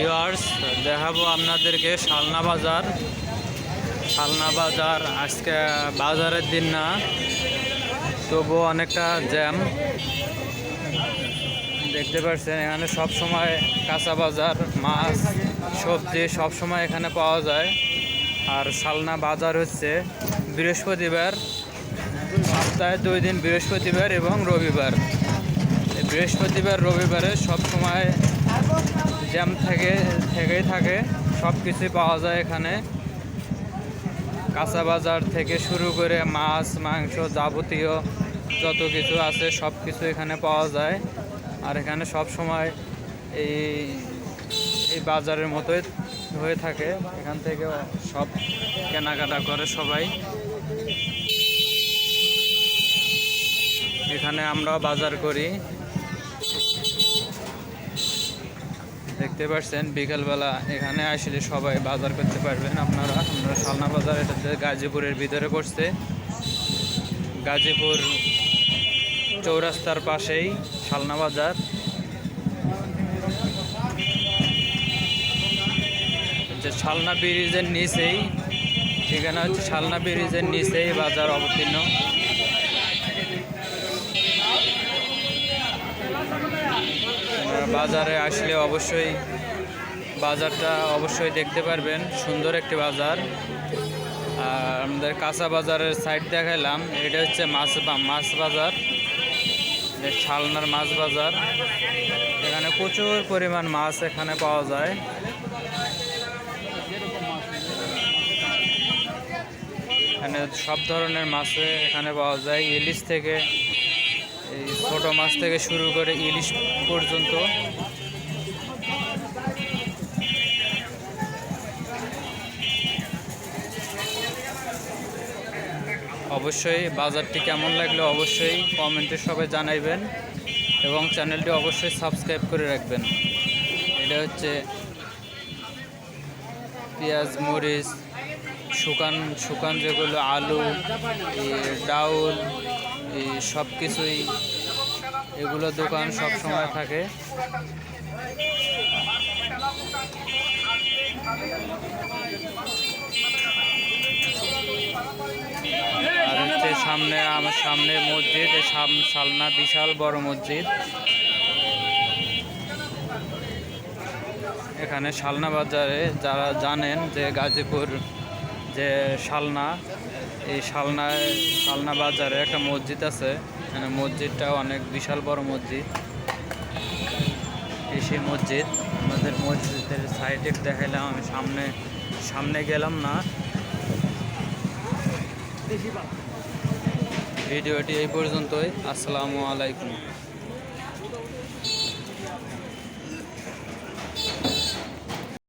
Viewers, দেখাবো আপনাদেরকে শালনা বাজার। শালনা বাজার আজকে বাজারের দিন না তবু অনেকটা জ্যাম। দেখতে পাচ্ছেন, এখানে সব সময় কাঁচা বাজার, মাছ, সবজি সব সময় এখানে পাওয়া যায়। আর শালনা বাজার হচ্ছে বৃহস্পতিবার, সপ্তাহে দুই দিন বৃহস্পতিবার এবং রবিবার। বৃহস্পতিবার, রবিবারে সব সময় জ্যাম থেকে, থেকেই থাকে সব কিছুই পাওয়া যায় এখানে। কাঁচা বাজার থেকে শুরু করে মাছ, মাংস যাবতীয় যত কিছু আছে সব কিছু এখানে পাওয়া যায়। আর এখানে সব সময় এই এই বাজারের মতোই হয়ে থাকে। এখান থেকে সব কেনাকাটা করে সবাই। এখানে আমরাও বাজার করি। দেখতে পাচ্ছেন বিকালবেলা এখানে আসলে সবাই বাজার করতে পারবেন আপনারা। আমরা শালনা বাজার, এটা গাজীপুরের ভিতরে পড়ছে। গাজীপুর চৌরাস্তার পাশেই শালনা বাজার। যে শালনা ব্রিজের নিচেই, ঠিকানা হচ্ছে শালনা ব্রিজের নিচেই বাজার অবতীর্ণ। বাজারে আসলে অবশ্যই বাজারটা অবশ্যই দেখতে পারবেন। সুন্দর একটি বাজার। আর আমাদের কাঁচা বাজারের সাইড দেখাইলাম। এটা হচ্ছে মাছ মাছ বাজার। শালনার মাছ বাজার। এখানে প্রচুর পরিমাণ মাছ এখানে পাওয়া যায়। এখানে সব ধরনের মাছ এখানে পাওয়া যায়। ইলিশ থেকে ছোট মাছ থেকে শুরু করে ইলিশ পর্যন্ত। অবশ্যই বাজারটি কেমন লাগল অবশ্যই কমেন্টে সবাই জানাইবেন এবং চ্যানেলটি অবশ্যই সাবস্ক্রাইব করে রাখবেন। এটা হচ্ছে পেঁয়াজ, মরিচ, শুকান শুকান যেগুলো আলু ডাউল সব কিছুই এগুলো দোকান সব সময় থাকে। আর হচ্ছে সামনে আমার সামনে মসজিদ সালনা বিশাল বড় মসজিদ। এখানে শালনা বাজারে যারা জানেন যে গাজীপুর যে শালনা এই শালনায় শালনা বাজারে একটা মসজিদ আছে। এখানে মসজিদটা অনেক বিশাল বড় মসজিদ। এই সেই মসজিদ। আমাদের মসজিদের সাইডে দেখাইলাম, আমি সামনে সামনে গেলাম না। ভিডিওটি এই পর্যন্তই। আসসালামু আলাইকুম।